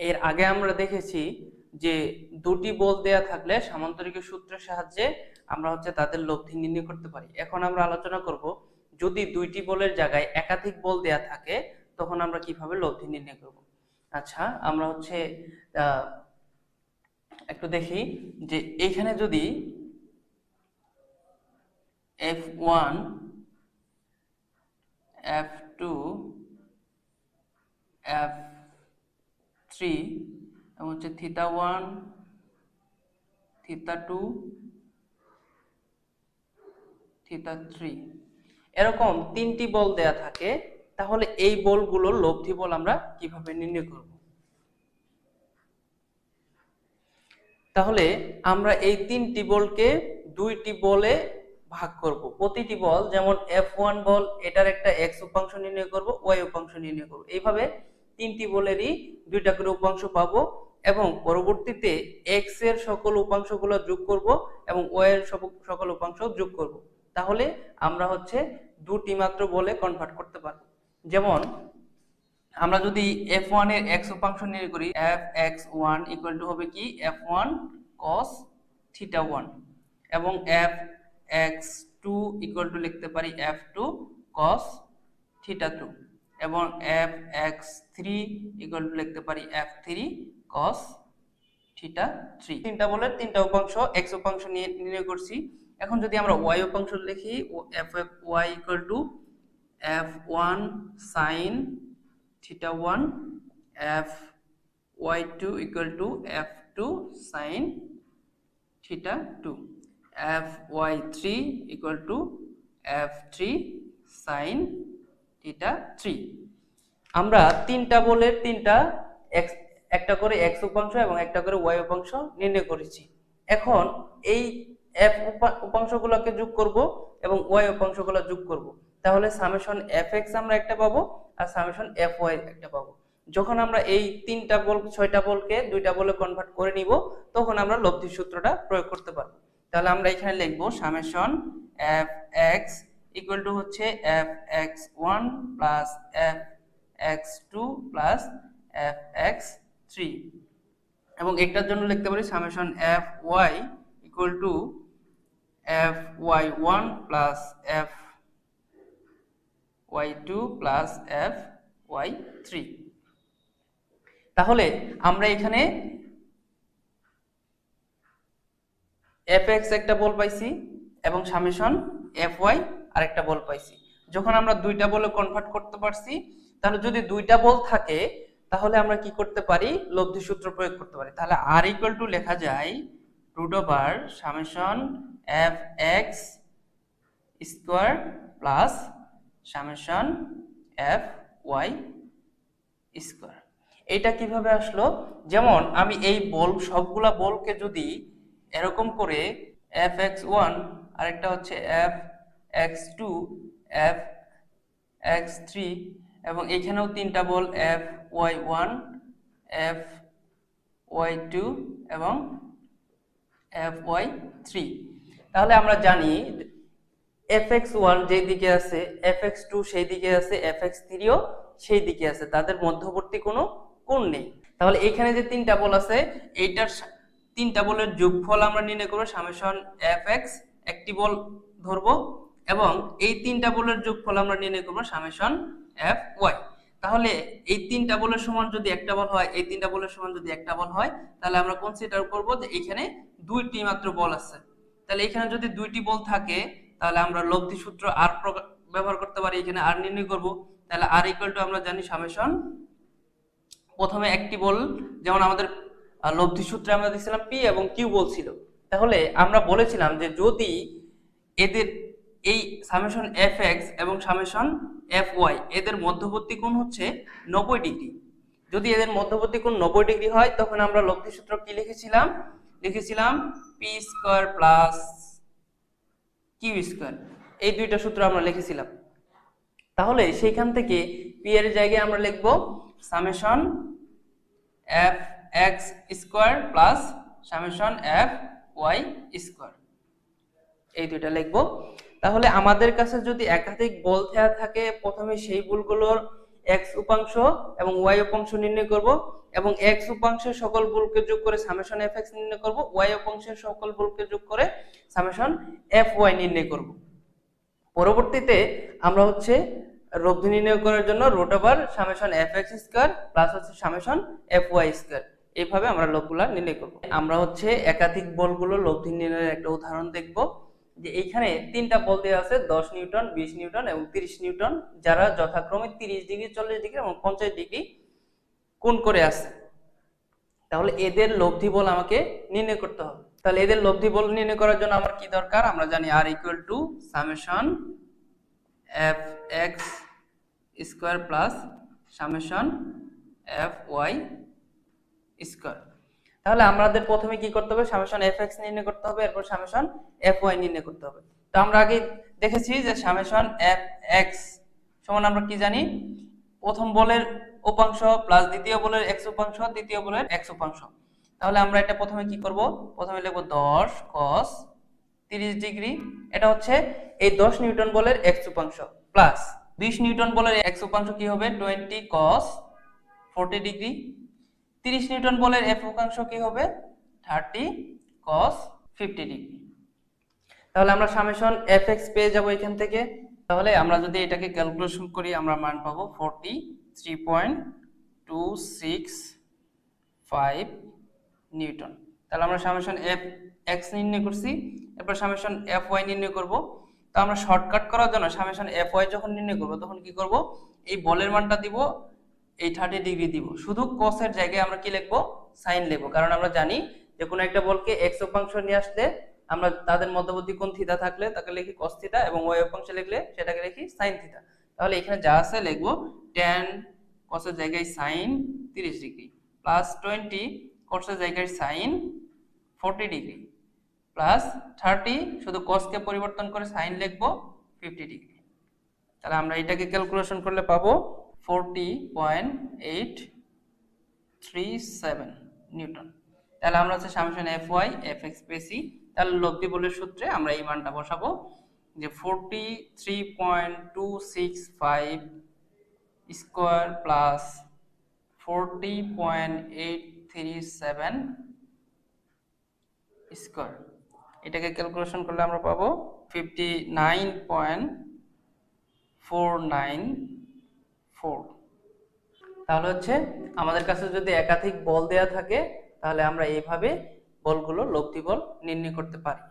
এর আগে আমরা দেখেছি যে দুটি বল দেয়া থাকলে সামান্তরিকের সূত্রের সাহায্যে আমরা হচ্ছে তাদের লব্ধি নির্ণয় করতে পারি। এখন আমরা আলোচনা করব, যদি দুইটি বলের জায়গায় একাধিক বল দেয়া থাকে, তখন আমরা কীভাবে লব্ধি নির্ণয় করব? আচ্ছা আমরা হচ্ছে একটু দেখি যে এইখানে যদি F one, F two, F three এবং হচ্ছে theta one theta two theta three. এরকম তিনটি বল দেয়া থাকে, তাহলে এই বলগুলোর লব্ধি বল আমরা কীভাবে নির্ণয় করব? তাহলে আমরা এই তিনটি বলকে দুইটি বলে ভাগ করব। প্রতিটি বল যেমন এফ ওয়ান বল, এটার একটা এক্স উপাংশ নির্ণয় করব ওয়াই উপাংশ নির্ণয় করব। এইভাবে তিনটি বলেরই দুইটা করে উপাংশ পাবো এবং পরবর্তীতে এক্সের সকল উপাংশগুলো যোগ করব এবং ওয়াই এর সকল উপাংশ যোগ করব। তাহলে আমরা হচ্ছে দুটি মাত্র বলে কনভার্ট করতে পারব। যেমন আমরা যদি এফ ওয়ানের এক্স উপাংশ নির্ণয় করি F X one equal to হবে কি? F one cos theta one এবং F X two equal to লিখতে পারি F two cos theta two এবং F X three equal to লিখতে পারি F three cos theta three তিনটা বলে তিনটা উপাংশ এক্স উপাংশ নিয়ে নির্ণয় করছি। এখন যদি আমরা ওয়াই উপাংশ লিখি F F Y equal to F one sine theta one F Y two 1 f y2 equal to f2 sin theta 2 f y3 equal to f3 sin theta 3 আমরা তিনটা বলের তিনটা একটা করে x উপাংশ এবং একটা করে y উপাংশ নির্ণয় করেছি। এখন এই উপা- উপাংশগুলোকে যোগ করব এবং y উপাংশগুলো যোগ করব। তাহলে সামেশন fx আমরা একটা পাবো আর সামেশন fy একটা পাবো। যখন আমরা এই তিনটা বল, ছয়টা বলকে দুইটা বলে কনভার্ট করে নিব, তখন আমরা লব্ধি সূত্রটা প্রয়োগ করতে পারব। তাহলে আমরা এখানে লিখব summation F X equal to হচ্ছে F X one plus F X two plus F X three এবং একটার জন্য লিখতে পারি summation F Y equal to F Y one plus F Y two plus F Y three তাহলে আমরা এখানে F x একটা বল পাইছি এবং সামেশন এফ ওয়াই আরেকটা বল পাইছি। যখন আমরা দুইটা বলে কনভার্ট করতে পারছি, তাহলে যদি দুইটা বল থাকে, তাহলে আমরা কি করতে পারি? লব্ধি সূত্র প্রয়োগ করতে পারি। তাহলে আর ইকুয়াল টু লেখা যায় root over summation F X square plus summation F Y square এটা কীভাবে আসলো? যেমন আমি এই বল, সবগুলা বলকে যদি এরকম করে এফ এক্স ওয়ান আরেকটা হচ্ছে F X two F X three এবং এখানেও তিনটা বল F Y one F Y two এবং এফ ওয়াই থ্রি তাহলে আমরা জানি এফ এক্স ওয়ান যেই দিকে আছে এফ এক্স টু সেই দিকে আছে এফ এক্স থ্রিও সেই দিকে আছে, তাদের মধ্যবর্তী কোনো কোণ নেই। তাহলে এখানে যে তিনটা বল আছে, এইটার তিনটা বলের যোগফল আমরা নির্ণয় করব, সামেশন এফ এক্স একটি বল ধরবো এবং এই তিনটা বলের যোগফল আমরা নির্ণয় করব সামেশন এফ ওয়াই তাহলে এই তিনটা বলের সমান যদি একটা বল হয়, এই তিনটা বলের সমান যদি একটা বল হয়, তাহলে আমরা কনসিডার করব? যে এখানে দুইটি মাত্র বল আছে। তাহলে এখানে যদি দুইটি বল থাকে, তাহলে আমরা লব্ধি সূত্র আর ব্যবহার করতে পারি, এখানে আর নির্ণয় করব। তাহলে আর ইকুয়াল টু আমরা জানি সামেশন। প্রথমে একটি বল, যেমন আমাদের লব্ধি সূত্রে আমরা দিয়েছিলাম পি এবং কিউ বলছিল তাহলে আমরা বলেছিলাম যে যদি এদের এই সামেশন এফ এক্স এবং সামেশন এফ ওয়াই, এদের মধ্যবর্তী কোণ হচ্ছে নব্বই ডিগ্রি। যদি এদের মধ্যবর্তী কোণ নব্বই ডিগ্রি হয়, তখন আমরা লব্ধি সূত্র কি লিখেছিলাম? লিখেছিলাম P square plus Q square. এই দুইটা সূত্র আমরা লিখেছিলাম। তাহলে সেইখান থেকে পি এর জায়গায় আমরা লিখব summation F X square plus summation F Y square. এই দুইটা লিখব। তাহলে আমাদের কাছে যদি একাধিক বল দেওয়া থাকে, প্রথমে সেই বলগুলোর এক্স উপাংশ এবং ওয়াই উপাংশ নির্ণয় করব এবং এক্স উপাংশের সকল বলকে যোগ করে সামেশন এফ এক্স নির্ণয় করব ওয়াই উপাংশের সকল বলকে যোগ করে সামেশন এফ ওয়াই নির্ণয় করব। পরবর্তীতে আমরা হচ্ছে লব্ধি নির্ণয় করার জন্য root over summation F X square plus হচ্ছে সামেশন এফ ওয়াই স্কোয়ার এইভাবে আমরা লবগুলা নির্ণয় করব। আমরা হচ্ছে একাধিক বলগুলো লব্ধি নির্ণয়ের একটা উদাহরণ দেখব। যে এইখানে তিনটা বল দেওয়া আছে, দশ নিউটন, বিশ নিউটন এবং তিরিশ নিউটন, যারা যথাক্রমে তিরিশ ডিগ্রি, চল্লিশ ডিগ্রি এবং পঞ্চাশ ডিগ্রি কোন করে আছে তাহলে এদের লব্ধি বল আমাকে নির্ণয় করতে হবে। তাহলে এদের লব্ধি বল নির্ণয় করার জন্য আমার কি দরকার? আমরা জানি R equal to summation F X square plus summation F Y square তাহলে আমাদের প্রথমে কি করতে হবে? সামেশন এফ এক্স নির্ণয় করতে হবে, এরপর সামেশন এফ ওয়াই নির্ণয় করতে হবে। তো আমরা আগে দেখেছি যে সামেশন এফ এক্স সমান আমরা কি জানি? প্রথম বলের উপাংশ প্লাস দ্বিতীয় বলের এক্স উপাংশ দ্বিতীয় বলের এক্স উপাংশ। তাহলে আমরা এটা প্রথমে কি করব? প্রথমে লিখব দশ কস তিরিশ ডিগ্রি। এটা হচ্ছে এই দশ নিউটন বলের এক্স উপাংশ প্লাস বিশ নিউটন বলের এক্স উপাংশ কি হবে? Twenty cos forty degree. তিরিশ নিউটন বলের এফ উপাংশ কি হবে? থার্টি কস ফিফটি ডিগ্রি তাহলে আমরা সামেশন এফ এক্স পেয়ে যাব এখান থেকে। তাহলে আমরা যদি এটাকে ক্যালকুলেশন করি, আমরা মান পাবো forty three point two six five newton. তাহলে আমরা সামেশন এফ এক্স নির্ণয় করছি, এরপর সামেশন এফ ওয়াই নির্ণয় করব। তো আমরা শর্টকাট করার জন্য সামেশন এফ ওয়াই যখন নির্ণয় করব, তখন কি করব? এই বলের মানটা দিব এই থার্টি ডিগ্রি দিব। শুধু কসের জায়গায় আমরা কি লিখব? সাইন লিখব। কারণ আমরা জানি যে কোনো একটা বলকে এক্স উপাংশ নিয়ে আসতে আমরা তাদের মধ্যবর্তী কোণ থিতা থাকলে তাকে লিখি কস থিতা এবং ওয়াই উপাংশ লিখলে সেটাকে লিখি সাইন থিতা তাহলে এখানে যা আছে লিখব টেন কসের জায়গায় সাইন তিরিশ ডিগ্রি প্লাস টোয়েন্টি কসের জায়গায় sine forty degree plus thirty শুধু কসকে পরিবর্তন করে সাইন লিখব ফিফটি ডিগ্রি তাহলে আমরা এটাকে ক্যালকুলেশন করলে পাবো forty point eight three seven newton. তাহলে আমরা হচ্ছে summation F Y F X পেয়েছি। তাহলে লব্ধি বলের সূত্রে আমরা এই মানটা বসাবো যে forty three point two six five square plus forty point eight three seven square এটাকে ক্যালকুলেশন করলে আমরা পাবো fifty nine point four nine four তাহলে হচ্ছে আমাদের কাছে যদি একাধিক বল দেয়া থাকে, তাহলে আমরা এইভাবে বলগুলো লব্ধি বল নির্ণয় করতে পারি।